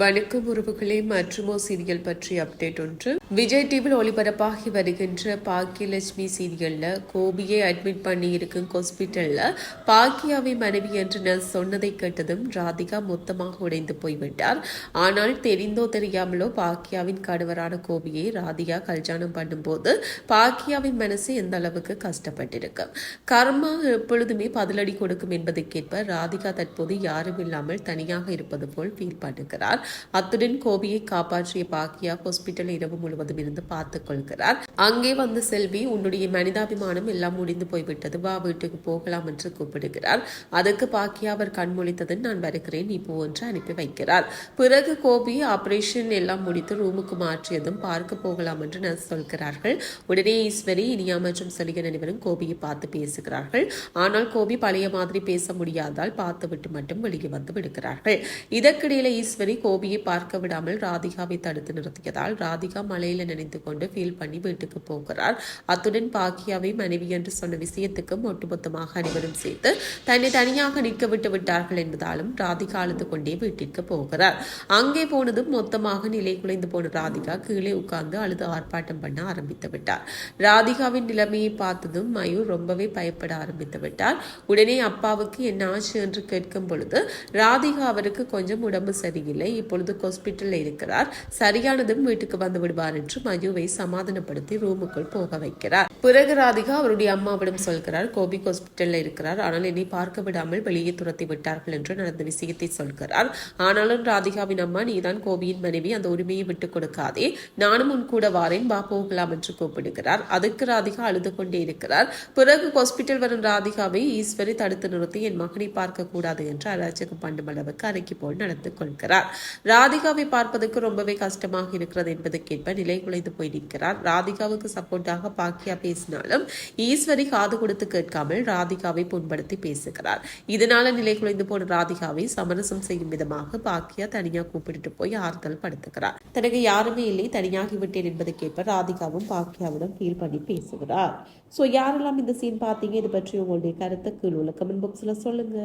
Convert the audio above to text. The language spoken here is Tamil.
வணக்கம் உறவுகளே மற்றுமோ சீரியல் பற்றி அப்டேட் ஒன்று. விஜய் டிவியில் ஒளிபரப்பாகி வருகின்ற பாக்கியலட்சுமி சீரியலில் கோபியை அட்மிட் பண்ணி இருக்கும் ஹாஸ்பிட்டல்ல பாக்கியாவை மனைவி என்று நான் சொன்னதை கேட்டதும் ராதிகா மொத்தமாக உடைந்து போய்விட்டார். ஆனால் தெரிந்தோ தெரியாமலோ பாக்கியாவின் கணவரான கோபியை ராதிகா கல்யாணம் பண்ணும்போது பாக்கியாவின் மனசு எந்த அளவுக்கு கஷ்டப்பட்டிருக்கு? கர்மா எப்பொழுதுமே பதிலடி கொடுக்கும் என்பதற்கேற்ப ராதிகா தற்போது யாரும் இல்லாமல் தனியாக இருப்பது போல் ஃபீல் பண்ணுகிறார். அத்துடன் கோபியை காப்பாற்றிய பாக்கியா ஹாஸ்பிட்டல் இரவு முழுவதும் இருந்து பார்த்துக் கொள்கிறார். அங்கே வந்து செல்வி உன்னுடைய மனிதாபிமானம் எல்லாம் முடிந்து போய்விட்டது. வா வீட்டுக்கு போகலாம் என்று கூப்பிடுகிறார். அதற்கு பாக்கியா அவர் கண்மொழித்ததும் நான் வருகிறேன். நீ போ என்று அனுப்பி வைக்கிறார். பிறகு கோபி ஆபரேஷன் எல்லாம் முடித்து ரூமுக்கு மாற்றியதும் பார்க்க போகலாம் என்று நான் சொல்கிறார்கள். உடனே ஈஸ்வரி இனியா மற்றும் செலிகன் அனைவரும் கோபியை பார்த்து பேசுகிறார்கள். ஆனால் கோபி பழைய மாதிரி பேச முடியாதால் பார்த்துவிட்டு மட்டும் வெளியே வந்து விடுகிறார்கள். இதற்கிடையில ஈஸ்வரி கோபியை பார்க்க விடாமல் ராதிகாவை தடுத்து நிறுத்தியதால் ராதிகா மலையில நினைத்து கொண்டு ஃபீல் பண்ணி வீட்டுக்கு போகிறார். அத்துடன் பாக்கியாவை மனைவி என்று சொன்ன விஷயத்துக்கும் ஒட்டுமொத்தமாக அனைவரும் சேர்த்து தன்னை தனியாக நிற்க விட்டு விட்டார்கள் என்பதாலும் ராதிகா அழுது கொண்டே வீட்டிற்கு போகிறார். அங்கே போனதும் மொத்தமாக நிலை குலைந்து போன ராதிகா கீழே உட்கார்ந்து அழுது ஆர்ப்பாட்டம் பண்ண ஆரம்பித்து விட்டார். ராதிகாவின் நிலைமையை பார்த்ததும் மயூர் ரொம்பவே பயப்பட ஆரம்பித்து விட்டார். உடனே அப்பாவுக்கு என்ன ஆச்சு என்று கேட்கும் பொழுது ராதிகா அவருக்கு கொஞ்சம் உடம்பு சரியில்லை. இப்பொழுது ஹாஸ்பிட்டலில் இருக்கிறார். சரியானதும் வீட்டுக்கு வந்து விடுவார் என்று மயுவை சமாதானப்படுத்தி ரூமுக்குள் போக வைக்கிறார். பிறகு ராதிகா அவருடைய அம்மாவிடம் சொல்கிறார் கோபி ஹாஸ்பிட்டலில் இருக்கிறார். ஆனால் என்னை பார்க்க விடாமல் வெளியே துரத்தி விட்டார்கள் என்று நடந்த விஷயத்தை சொல்கிறார். ஆனாலும் ராதிகாவின் அம்மா நீதான் கோபியின் மனைவி அந்த உரிமையை விட்டுக் கொடுக்காதே. நானும் உன் கூட வாரேன் வா போகலாம் என்று கூப்பிடுகிறார். அதுக்கு ராதிகா அழுது கொண்டே இருக்கிறார். பிறகு ஹாஸ்பிட்டல் வரும் ராதிகாவை ஈஸ்வரி தடுத்து நிறுத்தி. என் மகனை பார்க்க கூடாது என்று அராஜகம் பண்ணும் அளவுக்கு அரைக்கி போல் நடந்து கொள்கிறார். ராதிகாவை பார்ப்பதற்கு ரொம்பவே கஷ்டமாக இருக்கிறது என்பதற்கேற்ப நிலை குலைந்து போய் நிற்கிறார். ராதிகாவுக்கு சப்போர்ட்டாக பாக்கியா பேசினாலும் ஈஸ்வரி காது கொடுத்து கேட்காமல் ராதிகாவை புண்படுத்தி பேசுகிறார். இதனால நிலை குலைந்து போன ராதிகாவை சமரசம் செய்யும் விதமாக பாக்கியா தனியா கூப்பிட்டு போய் ஆறுதல் படுத்துகிறார். தனக்கு யாருமே இல்லை தனியாகி விட்டேன் என்பதற்கேற்ப ராதிகாவும் பாக்கியாவிடம் ஃபீல் பண்ணி பேசுகிறார். ஸோ யாரெல்லாம் இந்த சீன் பார்த்தீங்க? இது பற்றி உங்களுடைய கருத்தை கீழ் உள்ள கமெண்ட் பாக்ஸில் சொல்லுங்க.